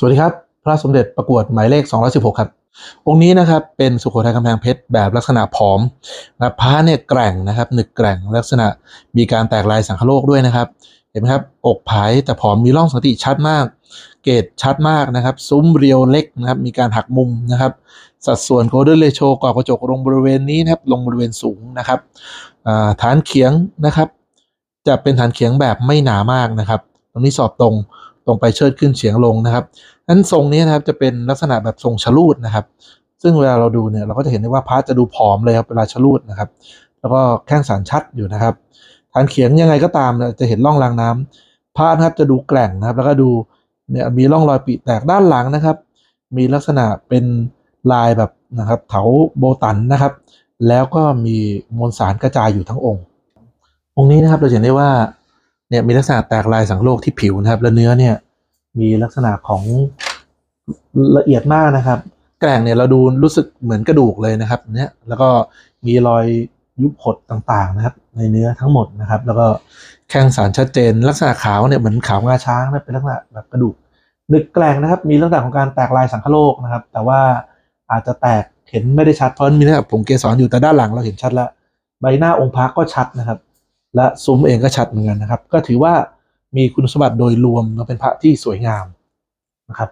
สวัสดีครับ พระสมเด็จประกวดหมายเลข 216 ครับ องค์นี้นะครับเป็นสุโขทัยกำแพงเพชรแบบลักษณะผอมนะพระเนี่ยแกร่งนะครับหนึกแกร่งลักษณะมีการแตกลายสังคโลกด้วยนะครับ เห็นไหมครับอกผายแต่ผอมมีร่องสังติชัดมาก เกรดชัดมากนะครับ ซุ้มเรียวเล็กนะครับมีการหักมุมนะครับ สัดส่วนโ o ลเด้นเ t โชกรอบกระจกลงบริเวณนี้นะครับลงบริเวณสูงนะครับฐานเขียงนะครับ จะเป็นฐานเขียงแบบไม่หนามากนะครับตรงนี้สอบตรง ตรงไปเชิดขึ้นเฉียงลงนะครับนั้นทรงนี้นะครับจะเป็นลักษณะแบบทรงชลูดนะครับ ซึ่งเวลาเราดูเนี่ยเราก็จะเห็นได้ว่าพระจะดูผอมเลยครับเวลาชลูดนะครับ แล้วก็แข้งสารชัดอยู่นะครับฐานเขียงยังไงก็ตามเนี่ยจะเห็นร่องรางน้ำพระนะครับจะดูแกร่งนะครับ แล้วก็ดูเนี่ยมีร่องรอยปีแตกด้านหลังนะครับ มีลักษณะเป็นลายแบบนะครับเถาโบตันนะครับ แล้วก็มีมวลสารกระจายอยู่ทั้งองค์ องค์นี้นะครับเราเห็นได้ว่าเนี่ยมีลักษณะแตกลายสังโลกที่ผิวนะครับ และเนื้อเนี่ย มีลักษณะของละเอียดมากนะครับ แกร่งเนี่ยเราดูรู้สึกเหมือนกระดูกเลยนะครับเนี่ยแล้วก็มีรอยยุบหดต่างๆนะครับ ในเนื้อทั้งหมดนะครับ แล้วก็แข้งสารชัดเจน ลักษณะขาวเนี่ยเหมือนขาวงาช้างนะเป็นลักษณะแบบกระดูกนึกแกร่งนะครับ มีลักษณะของการแตกลายสังคโลกนะครับ แต่ว่าอาจจะแตกเห็นไม่ได้ชัดเพราะมีนะครับผงเกสรอยู่แต่ด้านหลังเราเห็นชัดแล้วใบหน้าองค์พระก็ชัดนะครับ และซุ้มเองก็ชัดเหมือนกันนะครับ ก็ถือว่า มีคุณสมบัติโดยรวมเป็นพระที่สวยงามนะครับ